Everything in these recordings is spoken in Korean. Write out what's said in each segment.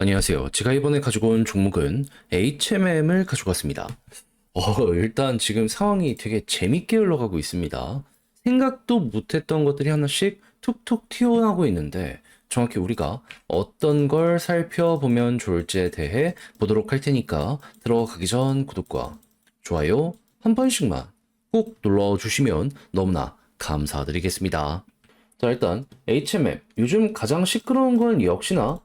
안녕하세요. 제가 이번에 가지고 온 종목은 HMM을 가지고 왔습니다. 어, 일단 지금 상황이 되게 재밌게 흘러가고 있습니다. 생각도 못했던 것들이 하나씩 툭툭 튀어나오고 있는데 정확히 우리가 어떤 걸 살펴보면 좋을지에 대해 보도록 할 테니까 들어가기 전 구독과 좋아요 한 번씩만 꼭 눌러주시면 너무나 감사드리겠습니다. 자, 일단 HMM. 요즘 가장 시끄러운 건 역시나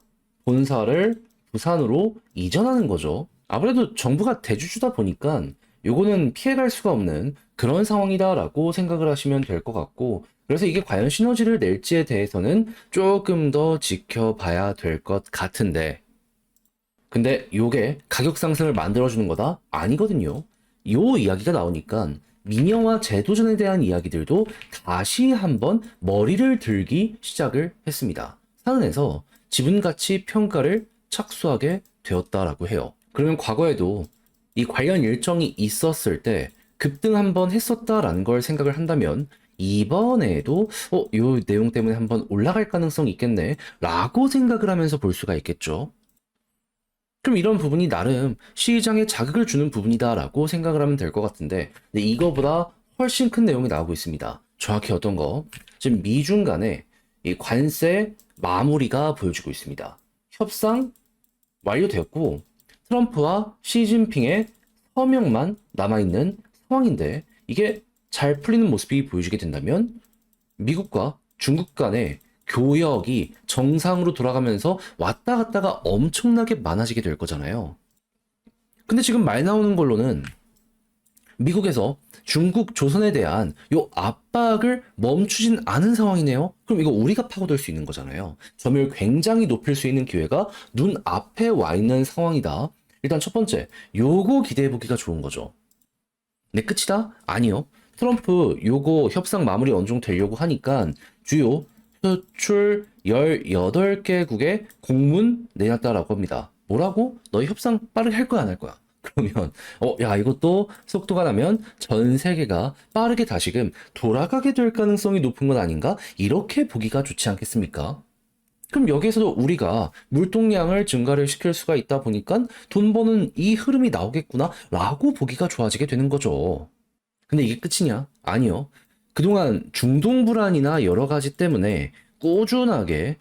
본사를 부산으로 이전하는 거죠. 아무래도 정부가 대주주다 보니까 요거는 피해갈 수가 없는 그런 상황이다라고 생각을 하시면 될 것 같고, 그래서 이게 과연 시너지를 낼지에 대해서는 조금 더 지켜봐야 될 것 같은데, 근데 요게 가격 상승을 만들어주는 거다? 아니거든요. 요 이야기가 나오니까 민영화 제도전에 대한 이야기들도 다시 한번 머리를 들기 시작을 했습니다. 사은에서 지분 가치 평가를 착수하게 되었다라고 해요. 그러면 과거에도 이 관련 일정이 있었을 때 급등 한번 했었다라는 걸 생각을 한다면 이번에도 어, 요 내용 때문에 한번 올라갈 가능성이 있겠네 라고 생각을 하면서 볼 수가 있겠죠. 그럼 이런 부분이 나름 시장에 자극을 주는 부분이다라고 생각을 하면 될 것 같은데, 근데 이거보다 훨씬 큰 내용이 나오고 있습니다. 정확히 어떤 거? 지금 미중 간의 이 관세 마무리가 보여지고 있습니다. 협상 완료되었고, 트럼프와 시진핑의 서명만 남아있는 상황인데, 이게 잘 풀리는 모습이 보여지게 된다면, 미국과 중국 간의 교역이 정상으로 돌아가면서 왔다 갔다가 엄청나게 많아지게 될 거잖아요. 근데 지금 말 나오는 걸로는 미국에서 중국 조선에 대한 요 압박을 멈추진 않은 상황이네요. 그럼 이거 우리가 파고들 수 있는 거잖아요. 점유율 굉장히 높일 수 있는 기회가 눈 앞에 와 있는 상황이다. 일단 첫 번째, 요거 기대해 보기가 좋은 거죠. 내 끝이다? 아니요. 트럼프 요거 협상 마무리 정도 되려고 하니까 주요 수출 18개국에 공문 내놨다라고 합니다. 뭐라고? 너희 협상 빠르게 할 거야, 안 할 거야? 그러면, 어, 야, 이것도 속도가 나면 전 세계가 빠르게 다시금 돌아가게 될 가능성이 높은 건 아닌가? 이렇게 보기가 좋지 않겠습니까? 그럼 여기에서도 우리가 물동량을 증가를 시킬 수가 있다 보니까 돈 버는 이 흐름이 나오겠구나, 라고 보기가 좋아지게 되는 거죠. 근데 이게 끝이냐? 아니요. 그동안 중동 불안이나 여러 가지 때문에 꾸준하게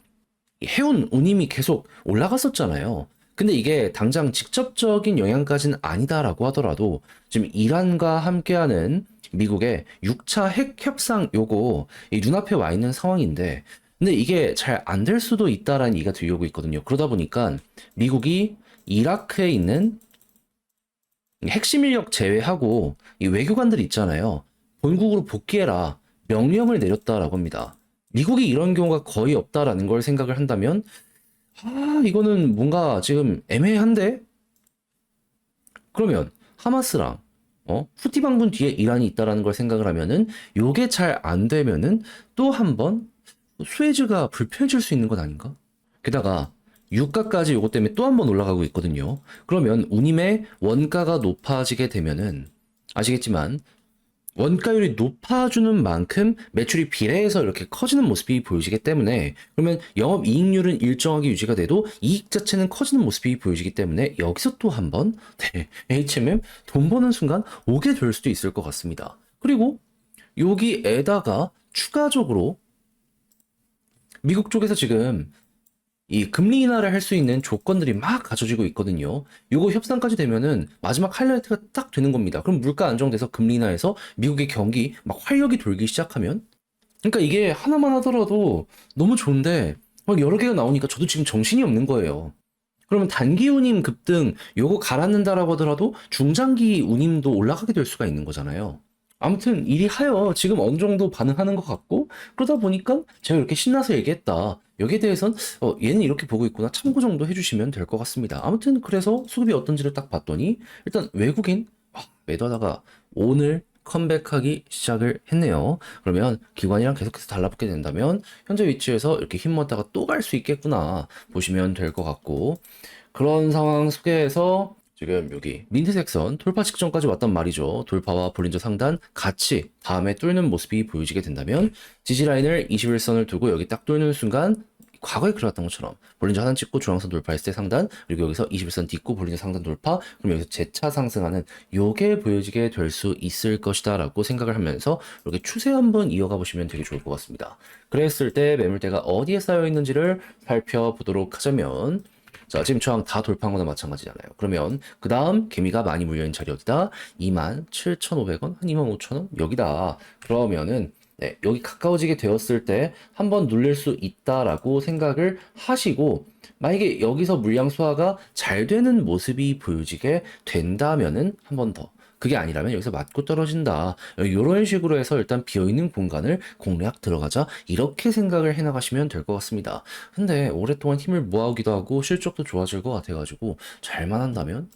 해운 운임이 계속 올라갔었잖아요. 근데 이게 당장 직접적인 영향까지는 아니다라고 하더라도 지금 이란과 함께하는 미국의 6차 핵 협상 요거 이 눈앞에 와 있는 상황인데 근데 이게 잘 안 될 수도 있다라는 얘기가 들려오고 있거든요. 그러다 보니까 미국이 이라크에 있는 핵심 인력 제외하고 이 외교관들 있잖아요. 본국으로 복귀해라 명령을 내렸다라고 합니다. 미국이 이런 경우가 거의 없다라는 걸 생각을 한다면 아 이거는 뭔가 지금 애매한데 그러면 하마스랑 어 후티 방군 뒤에 이란이 있다라는 걸 생각을 하면은 요게 잘 안 되면은 또 한번 수에즈가 불편해질 수 있는 건 아닌가? 게다가 유가까지 요것 때문에 또 한 번 올라가고 있거든요. 그러면 운임의 원가가 높아지게 되면은 아시겠지만 원가율이 높아주는 만큼 매출이 비례해서 이렇게 커지는 모습이 보여지기 때문에 그러면 영업 이익률은 일정하게 유지가 돼도 이익 자체는 커지는 모습이 보여지기 때문에 여기서 또 한번 네, HMM 돈 버는 순간 오게 될 수도 있을 것 같습니다. 그리고 여기에다가 추가적으로 미국 쪽에서 지금 이 금리 인하를 할 수 있는 조건들이 막 갖춰지고 있거든요. 요거 협상까지 되면은 마지막 하이라이트가 딱 되는 겁니다. 그럼 물가 안정돼서 금리 인하해서 미국의 경기 막 활력이 돌기 시작하면 그러니까 이게 하나만 하더라도 너무 좋은데 막 여러 개가 나오니까 저도 지금 정신이 없는 거예요. 그러면 단기 운임 급등 요거 갈았는다라고 하더라도 중장기 운임도 올라가게 될 수가 있는 거잖아요. 아무튼 이리 하여 지금 어느 정도 반응하는 것 같고 그러다 보니까 제가 이렇게 신나서 얘기했다. 여기에 대해선 어, 얘는 이렇게 보고 있구나 참고 정도 해주시면 될 것 같습니다. 아무튼 그래서 수급이 어떤지를 딱 봤더니 일단 외국인 와, 매도하다가 오늘 컴백하기 시작을 했네요. 그러면 기관이랑 계속해서 달라붙게 된다면 현재 위치에서 이렇게 힘먹다가 또 갈 수 있겠구나 보시면 될 것 같고 그런 상황 속에서 지금 여기 민트색 선 돌파 직전까지 왔단 말이죠. 돌파와 볼린저 상단 같이 다음에 뚫는 모습이 보여지게 된다면 지지라인을 21선을 두고 여기 딱 뚫는 순간 과거에 그려왔던 것처럼 볼린저 하단 찍고 중앙선 돌파했을 때 상단 그리고 여기서 21선 딛고 볼린저 상단 돌파 그럼 여기서 재차 상승하는 요게 보여지게 될 수 있을 것이다 라고 생각을 하면서 이렇게 추세 한번 이어가 보시면 되게 좋을 것 같습니다. 그랬을 때 매물대가 어디에 쌓여 있는지를 살펴보도록 하자면 자, 지금 저항 다 돌파한 거나 마찬가지잖아요. 그러면 그 다음 개미가 많이 물려있는 자리 어디다? 27,500원? 한 25,000원? 여기다. 그러면은 네, 여기 가까워지게 되었을 때 한 번 눌릴 수 있다라고 생각을 하시고 만약에 여기서 물량 소화가 잘 되는 모습이 보여지게 된다면은 한 번 더. 그게 아니라면 여기서 맞고 떨어진다. 이런 식으로 해서 일단 비어있는 공간을 공략 들어가자. 이렇게 생각을 해나가시면 될 것 같습니다. 근데 오랫동안 힘을 모아오기도 하고 실적도 좋아질 것 같아가지고 잘만 한다면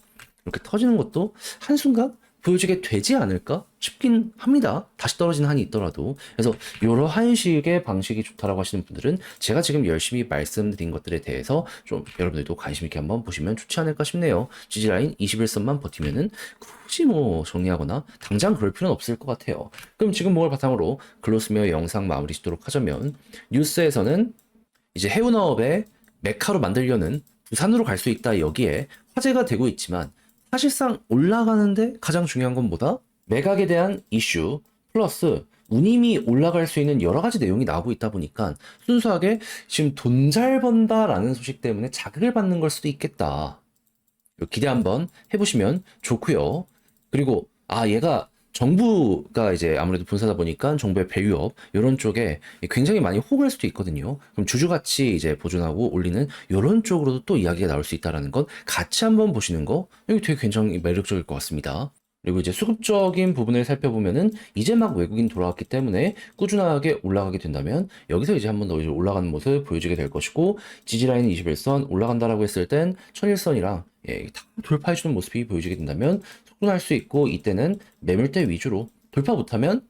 이렇게 터지는 것도 한순간 보여지게 되지 않을까 싶긴 합니다. 다시 떨어지는 한이 있더라도. 그래서 이러한 식의 방식이 좋다라고 하시는 분들은 제가 지금 열심히 말씀드린 것들에 대해서 좀 여러분들도 관심 있게 한번 보시면 좋지 않을까 싶네요. 지지라인 21선만 버티면은 굳이 뭐 정리하거나 당장 그럴 필요는 없을 것 같아요. 그럼 지금 뭘 바탕으로 글로스메어 영상 마무리 짓도록 하자면 뉴스에서는 이제 해운업의 메카로 만들려는 부산으로 갈 수 있다 여기에 화제가 되고 있지만 사실상 올라가는데 가장 중요한 건 뭐다? 매각에 대한 이슈 플러스 운임이 올라갈 수 있는 여러 가지 내용이 나오고 있다 보니까 순수하게 지금 돈 잘 번다라는 소식 때문에 자극을 받는 걸 수도 있겠다. 기대 한번 해보시면 좋고요. 그리고 아 얘가 정부가 이제 아무래도 본사다 보니까 정부의 밸류업 이런 쪽에 굉장히 많이 호응할 수도 있거든요. 그럼 주주가치 이제 보존하고 올리는 이런 쪽으로도 또 이야기가 나올 수 있다라는 건 같이 한번 보시는 거 여기 되게 굉장히 매력적일 것 같습니다. 그리고 이제 수급적인 부분을 살펴보면은 이제 막 외국인 돌아왔기 때문에 꾸준하게 올라가게 된다면 여기서 이제 한 번 더 올라가는 모습 보여주게 될 것이고 지지라인 21선 올라간다라고 했을 땐 1001선이랑 예, 다 돌파해주는 모습이 보여지게 된다면 속도날 수 있고 이때는 매물대 위주로 돌파 못하면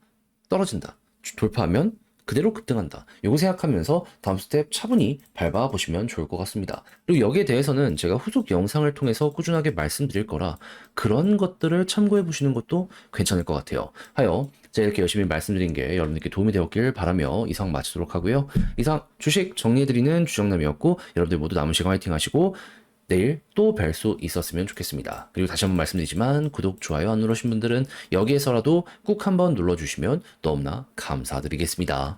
떨어진다. 돌파하면 그대로 급등한다. 요거 생각하면서 다음 스텝 차분히 밟아 보시면 좋을 것 같습니다. 그리고 여기에 대해서는 제가 후속 영상을 통해서 꾸준하게 말씀드릴 거라 그런 것들을 참고해 보시는 것도 괜찮을 것 같아요. 하여 제가 이렇게 열심히 말씀드린 게 여러분들께 도움이 되었길 바라며 이상 마치도록 하고요. 이상 주식 정리해드리는 주정남이었고 여러분들 모두 남은 시간 화이팅 하시고 내일 또 뵐 수 있었으면 좋겠습니다. 그리고 다시 한번 말씀드리지만 구독, 좋아요 안 누르신 분들은 여기에서라도 꾹 한번 눌러주시면 너무나 감사드리겠습니다.